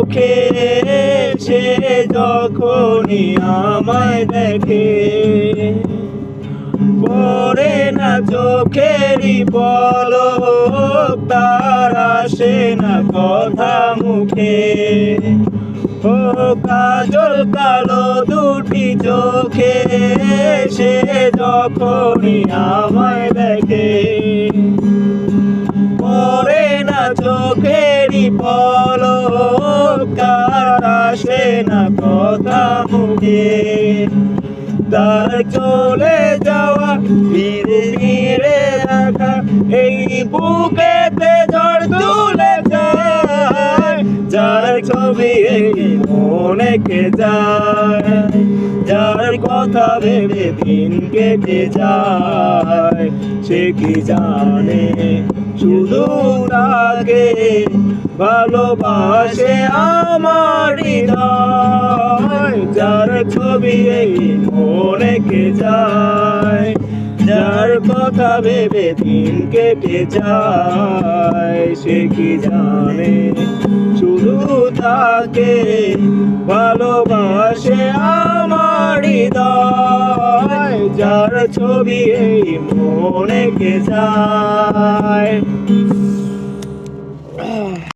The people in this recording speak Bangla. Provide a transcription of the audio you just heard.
চোখে সে যখনই আমায় দেখে পরে না চোখেরই বলো তার আসে না কথা মুখে। ও কাজল কালো দুটি চোখে সে যখনই আমায় দেখে পরে না চোখেরই কথা মুখে তার চলে যাওয়া, ফিরে ফিরে রাখা এই বুকেতে ঝড় তুলে যায়। যার ছবি এঁকে মনে কে যায়? যার কথা ভেবে দিন কেটে যায়। সে কি জানে? শুধু তাকে ভালোবাসে আমার হৃদয়। ছবি এই মনে কে যায়। যার কথা ভেবে দিন কেটে যায়। সে কি জানে? শুধু তাকে ভালোবাসে আমার যার ছবি এই মনে কে যায়।